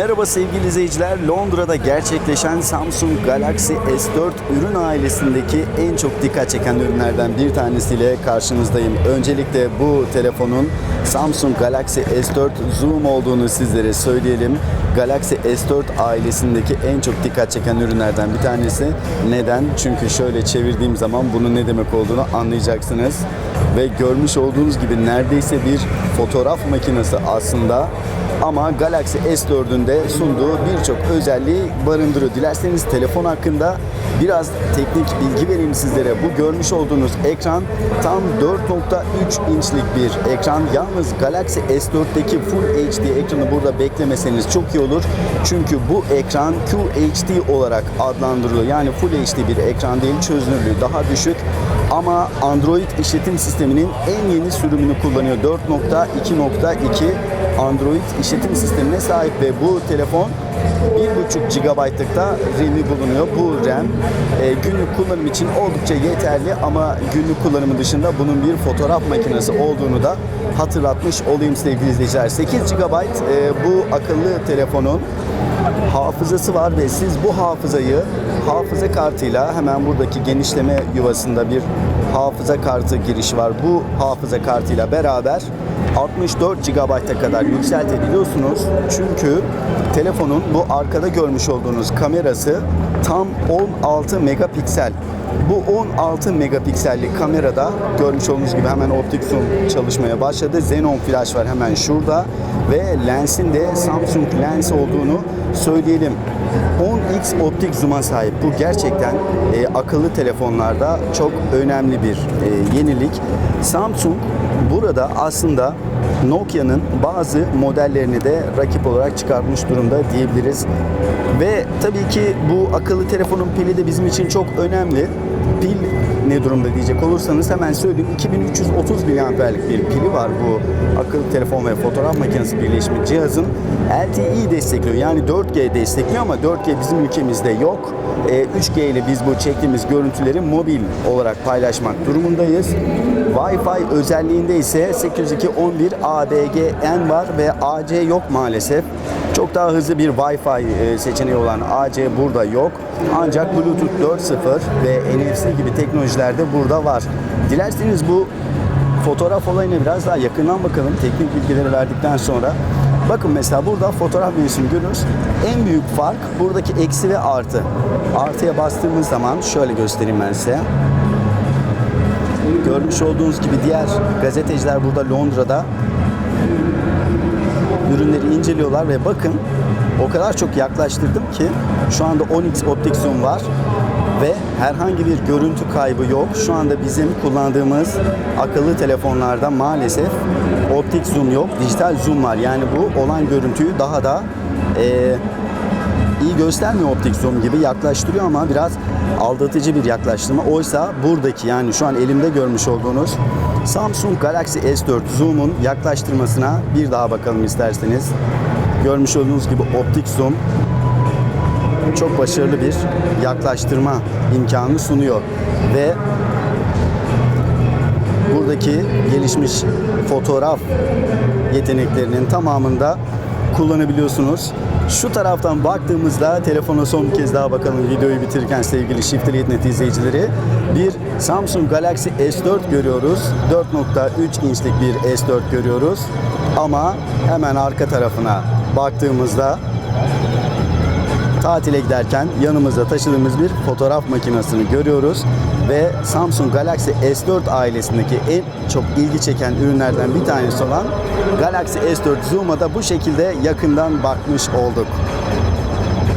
Merhaba sevgili izleyiciler. Londra'da gerçekleşen Samsung Galaxy S4 ürün ailesindeki en çok dikkat çeken ürünlerden bir tanesiyle karşınızdayım. Öncelikle bu telefonun Samsung Galaxy S4 Zoom olduğunu sizlere söyleyelim. Galaxy S4 ailesindeki en çok dikkat çeken ürünlerden bir tanesi. Neden? Çünkü şöyle çevirdiğim zaman bunun ne demek olduğunu anlayacaksınız. Ve görmüş olduğunuz gibi neredeyse bir fotoğraf makinesi aslında ama Galaxy S4'ün de sunduğu birçok özelliği barındırıyor. Dilerseniz telefon hakkında biraz teknik bilgi vereyim sizlere. Bu görmüş olduğunuz ekran tam 4.3 inçlik bir ekran. Yalnız Galaxy S4'teki Full HD ekranı burada beklemeseniz çok iyi olur. Çünkü bu ekran QHD olarak adlandırılıyor. Yani Full HD bir ekran değil, çözünürlüğü daha düşük. Ama Android işletim sisteminin en yeni sürümünü kullanıyor. 4.2.2 Android işletim sistemine sahip ve bu telefon 1.5 GB'lıkta RAM'i bulunuyor. Bu RAM e, günlük kullanım için oldukça yeterli ama günlük kullanımı dışında bunun bir fotoğraf makinesi olduğunu da hatırlatmış olayım sevgili izleyiciler. 8 GB e, bu akıllı telefonun hafızası var ve siz bu hafızayı hafıza kartıyla hemen buradaki genişleme yuvasında bir hafıza kartı girişi var. Bu hafıza kartıyla beraber 64 GB'a kadar yükseltebiliyorsunuz. Çünkü telefonun bu arkada görmüş olduğunuz kamerası tam 16 megapiksel. Bu 16 megapiksellik kamerada görmüş olduğunuz gibi hemen optik zoom çalışmaya başladı. Xenon flash var hemen şurada ve lensin de Samsung lens olduğunu söyleyelim. 10x optik zoom'a sahip. Bu gerçekten e, akıllı telefonlarda çok önemli bir e, yenilik. Samsung burada aslında Nokia'nın bazı modellerini de rakip olarak çıkartmış durumda diyebiliriz. Ve tabii ki bu akıllı telefonun pili de bizim için çok önemli. Pil ne durumda diyecek olursanız hemen söyleyeyim. 2330 miliamperlik bir pili var bu akıllı telefon ve fotoğraf makinesi birleşimi cihazın. LTE destekliyor yani 4G destekliyor ama 4G bizim ülkemizde yok. E, 3G ile biz bu çektiğimiz görüntüleri mobil olarak paylaşmak durumundayız. Wi-Fi özelliğinde ise 802.11 ABGN var ve AC yok maalesef. Çok daha hızlı bir Wi-Fi e, seçeneği olan AC burada yok. Ancak Bluetooth 4.0 ve NFC gibi teknolojiler de burada var. Dilerseniz bu fotoğraf olayına biraz daha yakından bakalım. Teknik bilgileri verdikten sonra. Bakın mesela burada fotoğraf menüsünü görüyoruz. En büyük fark buradaki eksi ve artı. Artıya bastığımız zaman şöyle göstereyim ben size. Görmüş olduğunuz gibi diğer gazeteciler burada Londra'da ürünleri inceliyorlar ve bakın o kadar çok yaklaştırdım ki şu anda 10x optik zoom var herhangi bir görüntü kaybı yok. Şu anda bizim kullandığımız akıllı telefonlarda maalesef optik zoom yok. Dijital zoom var. Yani bu olan görüntüyü daha da eee iyi göstermiyor optik zoom gibi yaklaştırıyor ama biraz aldatıcı bir yaklaştırma. Oysa buradaki yani şu an elimde görmüş olduğunuz Samsung Galaxy S4 zoom'un yaklaştırmasına bir daha bakalım isterseniz. Görmüş olduğunuz gibi optik zoom çok başarılı bir yaklaştırma imkanı sunuyor ve buradaki gelişmiş fotoğraf yeteneklerinin tamamında kullanabiliyorsunuz. Şu taraftan baktığımızda telefona son bir kez daha bakalım videoyu bitirirken sevgili Shift'li Yetnet izleyicileri. Bir Samsung Galaxy S4 görüyoruz. 4.3 inçlik bir S4 görüyoruz. Ama hemen arka tarafına baktığımızda tatile giderken yanımızda taşıdığımız bir fotoğraf makinesini görüyoruz ve Samsung Galaxy S4 ailesindeki en çok ilgi çeken ürünlerden bir tanesi olan Galaxy S4 Zoom'a da bu şekilde yakından bakmış olduk.